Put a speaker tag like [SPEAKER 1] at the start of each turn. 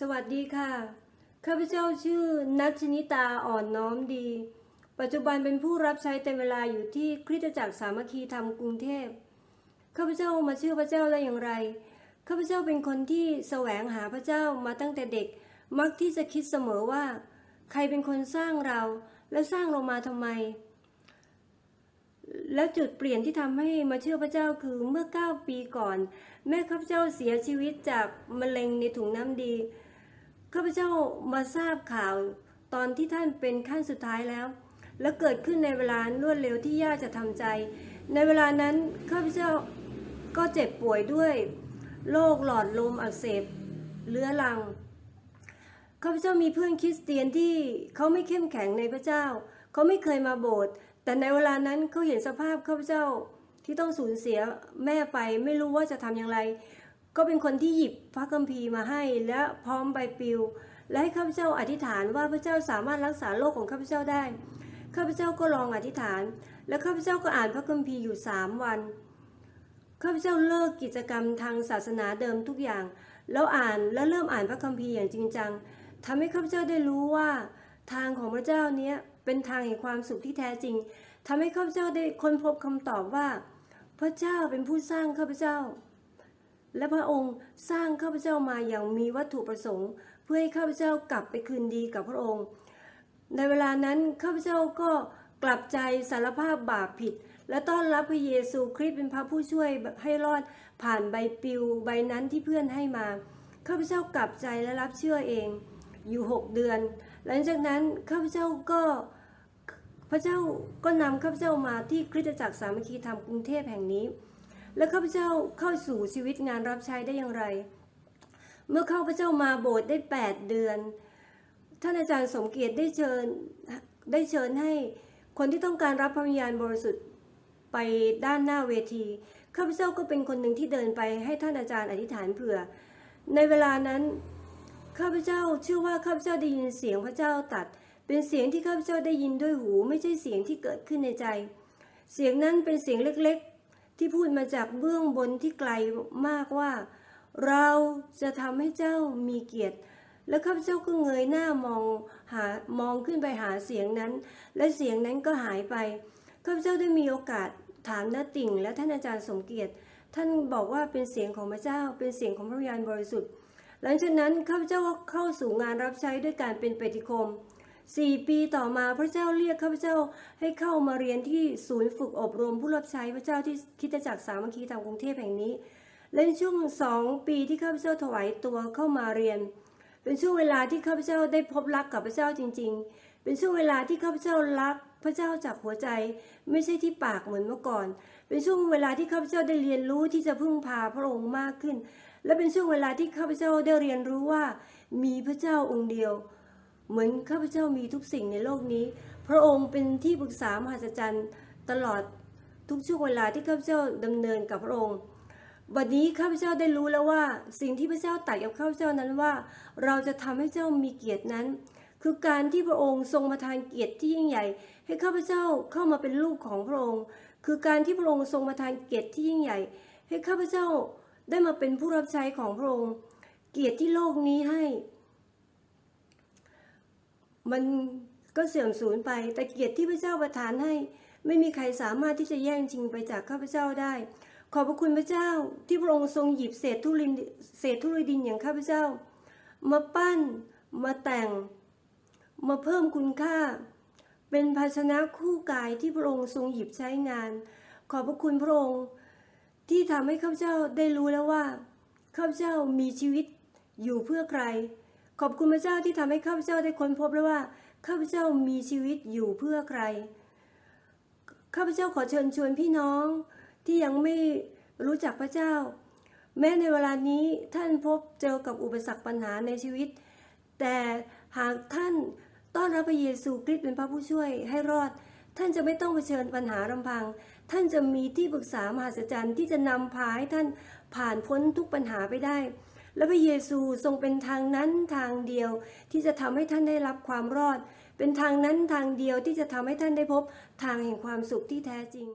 [SPEAKER 1] สวัสดีค่ะ ข้าพเจ้าชื่อนัชนิตาอ่อนน้อมดี ปัจจุบันเป็นผู้รับใช้เต็มเวลาอยู่ที่คริสตจักรสามัคคีธรรมกรุงเทพ ข้าพเจ้ามาเชื่อพระเจ้าได้อย่างไร ข้าพเจ้าเป็นคนที่แสวงหาพระเจ้ามาตั้งแต่เด็ก มักที่จะคิดเสมอว่า ใครเป็นคนสร้างเราและสร้างเรามาทำไม และจุดเปลี่ยนที่ทำให้มาเชื่อพระเจ้าคือเมื่อ 9 ปีก่อน แม่ข้าพเจ้าเสียชีวิตจากมะเร็งในถุงน้ำดีข้าพเจ้ามาทราบข่าวตอนที่ท่านเป็นขั้นสุดท้ายแล้ว และเกิดขึ้นในเวลารวดเร็วที่ยากจะทำใจ ในเวลานั้นข้าพเจ้าก็เจ็บป่วยด้วยโรคหลอดลมอักเสบเรื้อรังข้าพเจ้ามีเพื่อนคริสเตียนที่เขาไม่เข้มแข็งในพระเจ้า เขาไม่เคยมาโบสถ์ แต่ในเวลานั้นเขาเห็นสภาพข้าพเจ้าที่ต้องสูญเสียแม่ไปไม่รู้ว่าจะทำอย่างไร ก็เป็นคนที่หยิบพระคัมภีร์มาให้และพร้อมใบปลิว และให้ข้าพเจ้าอธิษฐานว่าพระเจ้าสามารถรักษาโรคของข้าพเจ้าได้ข้าพเจ้าก็ลองอธิษฐาน และข้าพเจ้าก็อ่านพระคัมภีร์อยู่สามวันข้าพเจ้าเลิกกิจกรรมทางศาสนาเดิมทุกอย่าง แล้วอ่านและเริ่มอ่านพระคัมภีร์อย่างจริงจังทำให้ข้าพเจ้าได้รู้ว่าทางของพระเจ้าเนี้ย เป็นทางแห่งความสุขที่แท้จริงทำให้ข้าพเจ้าได้ค้นพบคำตอบว่า พระเจ้าเป็นผู้สร้างข้าพเจ้า และพระองค์สร้างข้าพเจ้ามาอย่างมีวัตถุประสงค์ เพื่อให้ข้าพเจ้ากลับไปคืนดีกับพระองค์ ในเวลานั้นข้าพเจ้าก็กลับใจสารภาพบาปผิด และต้อนรับพระเยซูคริสต์เป็นพระผู้ช่วยให้รอดผ่านใบปลิวใบนั้นที่เพื่อนให้มาข้าพเจ้ากลับใจและรับเชื่อเอง อยู่หกเดือน หลังจากนั้นข้าพเจ้าก็พระเจ้าก็นำข้าพเจ้ามาที่คริสตจักรสามัคคีธรรมกรุงเทพแห่งนี้ และข้าพเจ้าเข้าสู่ชีวิตงานรับใช้ได้อย่างไร เมื่อข้าพเจ้ามาโบสถ์ได้ 8 เดือน ท่านอาจารย์สมเกียรติได้เชิญได้เชิญให้คนที่ต้องการรับพระวิญญาณบริสุทธิ์ไปด้านหน้าเวทีข้าพเจ้าก็เป็นคนหนึ่งที่เดินไปให้ท่านอาจารย์อธิษฐานเผื่อ ในเวลานั้น ข้าพเจ้าเชื่อว่าข้าพเจ้าได้ยินเสียงพระเจ้าตัด เป็นเสียงที่ข้าพเจ้าได้ยินด้วยหูไม่ใช่เสียงที่เกิดขึ้นในใจ เสียงนั้นเป็นเสียงเล็กๆ ที่พูดมาจากเบื้องบนที่ไกลมากว่า เราจะทำให้เจ้ามีเกียรติ แล้วข้าพเจ้าก็เงยหน้ามองหามองขึ้นไปหาเสียงนั้น และเสียงนั้นก็หายไปข้าพเจ้าได้มีโอกาสถามน้าติ่งและท่านอาจารย์สมเกียรติ ท่านบอกว่าเป็นเสียงของพระเจ้าเป็นเสียงของพระวิญญาณบริสุทธิ์ หลังจากนั้นข้าพเจ้าเข้าสู่งานรับใช้ด้วยการเป็นเปฏิคมสี่ปีต่อมาพระเจ้าเรียกข้าพเจ้าให้เข้ามาเรียนที่ศูนย์ฝึกอบรมผู้รับใช้พระเจ้าที่คิดจักรสามัคคีธรรมกรุงเทพแห่งนี้ และในช่วงสองปีที่ข้าพเจ้าถวายตัวเข้ามาเรียน เป็นช่วงเวลาที่ข้าพเจ้าได้พบรักกับพระเจ้าจริง ๆ เป็นช่วงเวลาที่ข้าพเจ้ารักพระเจ้าจากหัวใจไม่ใช่ที่ปากเหมือนเมื่อก่อน เป็นช่วงเวลาที่ข้าพเจ้าได้เรียนรู้ที่จะพึ่งพาพระองค์มากขึ้น และเป็นช่วงเวลาที่ข้าพเจ้าได้เรียนรู้ว่า มีพระเจ้าองค์เดียว เหมือนข้าพเจ้ามีทุกสิ่งในโลกนี้ พระองค์เป็นที่ปรึกษามหัศจรรย์ตลอดทุกช่วงเวลาที่ข้าพเจ้าดำเนินกับพระองค์วันนี้ข้าพเจ้าได้รู้แล้วว่า สิ่งที่พระเจ้าตัดกับข้าพเจ้านั้นว่า เราจะทำให้เจ้ามีเกียรตินั้น คือการที่พระองค์ทรงประทานเกียรติที่ยิ่งใหญ่ ให้ข้าพเจ้าเข้ามาเป็นลูกของพระองค์ คือการที่พระองค์ทรงประทานเกียรติที่ยิ่งใหญ่ ให้ข้าพเจ้า ได้มาเป็นผู้รับใช้ของพระองค์ เกียรติที่โลกนี้ให้ มันก็เสื่อมสูญไป แต่เกียรติที่พระเจ้าประทานให้ ไม่มีใครสามารถที่จะแย่งชิงไปจากข้าพเจ้าได้ ขอบพระคุณพระเจ้าที่พระองค์ทรงหยิบเศษทุลินเศษทุลิดินอย่างข้าพเจ้า มาปั้นมาแต่ง มาเพิ่มคุณค่า เป็นภาชนะคู่กายที่พระองค์ทรงหยิบใช้งาน ขอบพระคุณพระองค์ ที่ทำให้ข้าพเจ้าได้รู้แล้วว่าข้าพเจ้ามีชีวิตอยู่เพื่อใคร ขอบคุณพระเจ้าที่ทำให้ข้าพเจ้าได้ค้นพบแล้วว่าข้าพเจ้ามีชีวิตอยู่เพื่อใครข้าพเจ้าขอเชิญชวนพี่น้องที่ยังไม่รู้จักพระเจ้า แม้ในเวลานี้ท่านพบเจอกับอุปสรรคปัญหาในชีวิต แต่หากท่านต้อนรับพระเยซูคริสต์เป็นพระผู้ช่วยให้รอด ท่านจะไม่ต้องเผชิญปัญหารำพัง ท่านจะมีที่ปรึกษามหาสจรรย์ที่จะนำพาให้ท่านผ่านพ้นทุกปัญหาไปได้ และพระเยซูทรงเป็นทางนั้นทางเดียวที่จะทำให้ท่านได้รับความรอด เป็นทางนั้นทางเดียวที่จะทำให้ท่านได้พบทางแห่งความสุขที่แท้จริง